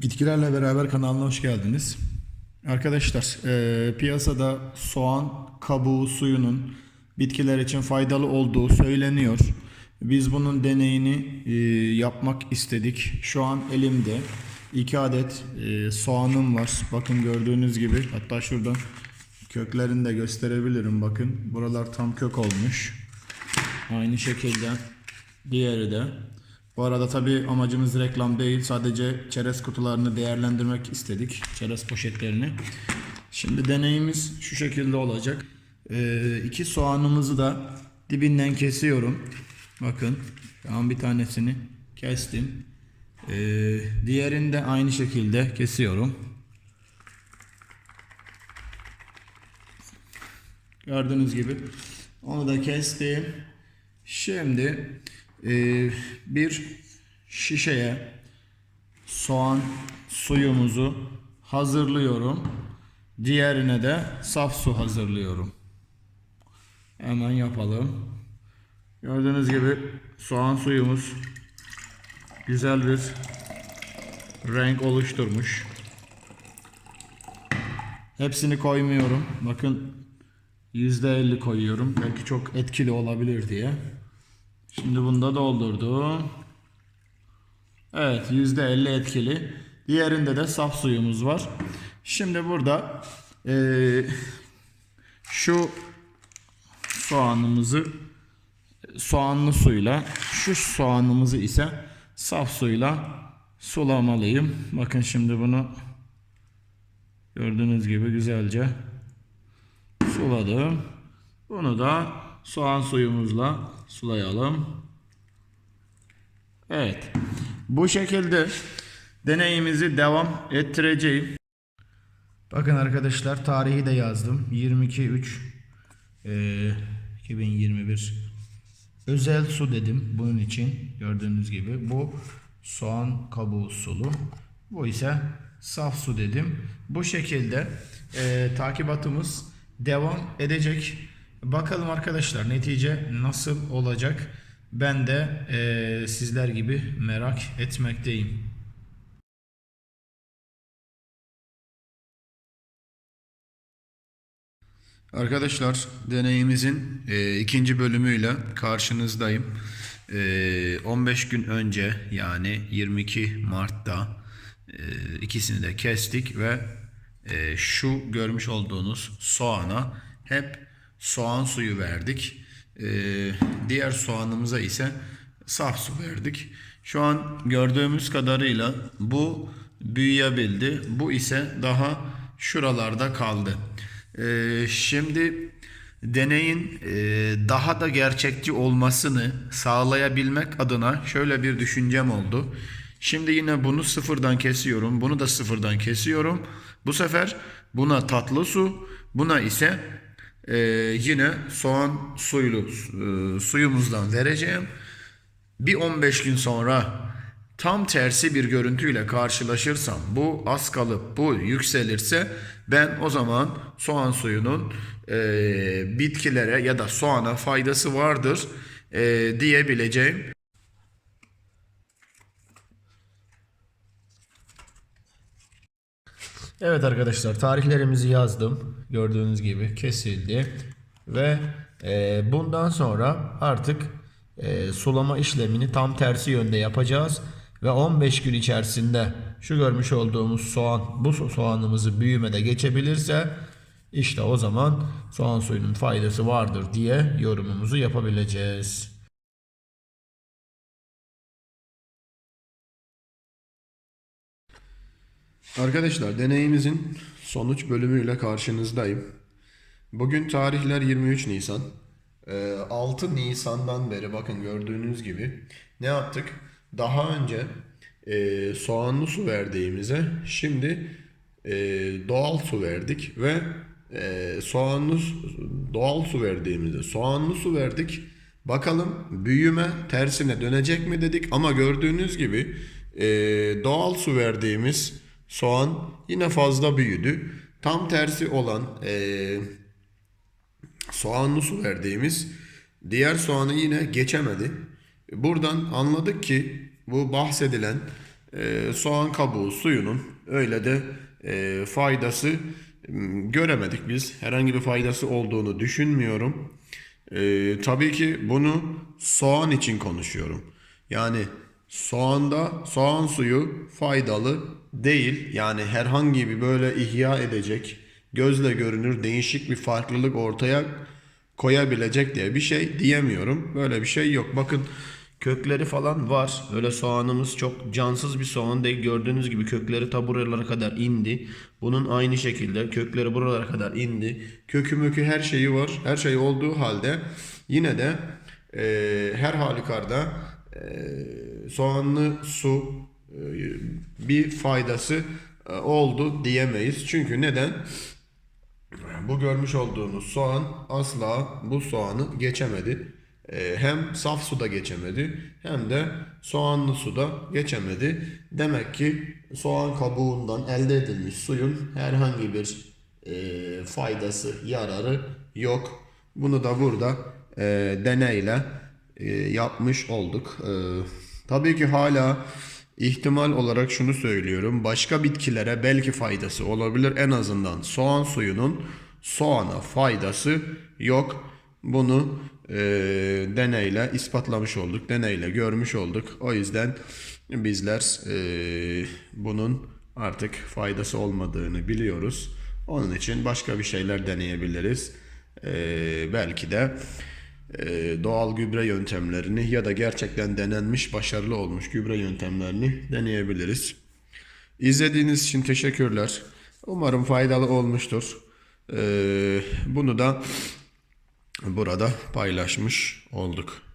Bitkilerle beraber kanalına hoş geldiniz. Arkadaşlar e, piyasada soğan kabuğu suyunun bitkiler için faydalı olduğu söyleniyor. Biz bunun deneyini e, yapmak istedik. Şu an elimde iki adet e, soğanım var. Bakın gördüğünüz gibi hatta şuradan köklerini de gösterebilirim. Bakın buralar tam kök olmuş. Aynı şekilde diğeri de. Bu arada tabi amacımız reklam değil. Sadece çerez kutularını değerlendirmek istedik. Çerez poşetlerini. Şimdi deneyimiz şu şekilde olacak. Ee, iki soğanımızı da dibinden kesiyorum. Bakın. Şu bir tanesini kestim. Ee, diğerini de aynı şekilde kesiyorum. Gördüğünüz gibi onu da kestim. Şimdi bir şişeye soğan suyumuzu hazırlıyorum. Diğerine de saf su hazırlıyorum. Hemen yapalım. Gördüğünüz gibi soğan suyumuz güzel bir renk oluşturmuş. Hepsini koymuyorum. Bakın %50 koyuyorum. Belki çok etkili olabilir diye. Şimdi bunu da doldurdum. Evet %50 etkili. Diğerinde de saf suyumuz var. Şimdi burada eee, şu soğanımızı soğanlı suyla şu soğanımızı ise saf suyla sulamalıyım. Bakın şimdi bunu gördüğünüz gibi güzelce suladım. Bunu da soğan suyumuzla sulayalım. Evet. Bu şekilde deneyimizi devam ettireceğim. Bakın arkadaşlar tarihi de yazdım. 22 3 eee, 2021 özel su dedim bunun için gördüğünüz gibi bu soğan kabuğu sulu bu ise saf su dedim bu şekilde eee, takibatımız devam edecek bakalım arkadaşlar netice nasıl olacak ben de eee, sizler gibi merak etmekteyim. Arkadaşlar deneyimizin e, ikinci bölümüyle karşınızdayım. E, 15 gün önce yani 22 Mart'ta e, ikisini de kestik ve e, şu görmüş olduğunuz soğana hep soğan suyu verdik. E, diğer soğanımıza ise saf su verdik. Şu an gördüğümüz kadarıyla bu büyüyebildi. Bu ise daha şuralarda kaldı. Ee, şimdi deneyin e, daha da gerçekçi olmasını sağlayabilmek adına şöyle bir düşüncem oldu. Şimdi yine bunu sıfırdan kesiyorum. Bunu da sıfırdan kesiyorum. Bu sefer buna tatlı su, buna ise e, yine soğan suylu e, suyumuzdan vereceğim. Bir 15 gün sonra tam tersi bir görüntüyle karşılaşırsam bu az kalıp bu yükselirse ben o zaman soğan suyunun e, bitkilere ya da soğana faydası vardır e, diyebileceğim. Evet arkadaşlar tarihlerimizi yazdım. Gördüğünüz gibi kesildi. Ve e, bundan sonra artık e, sulama işlemini tam tersi yönde yapacağız. Ve 15 gün içerisinde şu görmüş olduğumuz soğan bu so- soğanımızı büyümede geçebilirse işte o zaman soğan suyunun faydası vardır diye yorumumuzu yapabileceğiz. Arkadaşlar deneyimizin sonuç bölümüyle karşınızdayım. Bugün tarihler 23 Nisan. Ee, 6 Nisan'dan beri bakın gördüğünüz gibi ne yaptık? Daha önce e, soğanlı su verdiğimize şimdi e, doğal su verdik ve e, soğanlı doğal su verdiğimizde soğanlı su verdik. Bakalım büyüme tersine dönecek mi dedik ama gördüğünüz gibi doğal su verdiğimiz soğan yine fazla büyüdü. Tam tersi olan e, soğanlı su verdiğimiz diğer soğanı yine geçemedi. Buradan anladık ki bu bahsedilen e, soğan kabuğu suyunun öyle de e, faydası göremedik biz. Herhangi bir faydası olduğunu düşünmüyorum. E, tabii ki bunu soğan için konuşuyorum. Yani soğanda soğan suyu faydalı değil. Yani herhangi bir böyle ihya edecek, gözle görünür değişik bir farklılık ortaya koyabilecek diye bir şey diyemiyorum. Böyle bir şey yok. Bakın kökleri falan var. Öyle soğanımız çok cansız bir soğan değil. Gördüğünüz gibi kökleri ta kadar indi. Bunun aynı şekilde kökleri buralara kadar indi. Kökü mökü her şeyi var. Her şey olduğu halde yine de e, her halükarda e, soğanlı su e, bir faydası e, oldu diyemeyiz. Çünkü neden? Bu görmüş olduğunuz soğan asla bu soğanı geçemedi. Ee, hem saf suda geçemedi hem de soğanlı suda geçemedi. Demek ki soğan kabuğundan elde edilmiş suyun herhangi bir e, faydası, yararı yok. Bunu da burada e, deneyle e, yapmış olduk. Tabii ki hala ihtimal olarak şunu söylüyorum. Başka bitkilere belki faydası olabilir. En azından soğan suyunun soğana faydası yok. Bunu e, deneyle ispatlamış olduk. Deneyle görmüş olduk. O yüzden bizler e, bunun artık faydası olmadığını biliyoruz. Onun için başka bir şeyler deneyebiliriz. E, belki de doğal gübre yöntemlerini ya da gerçekten denenmiş başarılı olmuş gübre yöntemlerini deneyebiliriz. İzlediğiniz için teşekkürler. Umarım faydalı olmuştur. E, bunu da burada paylaşmış olduk.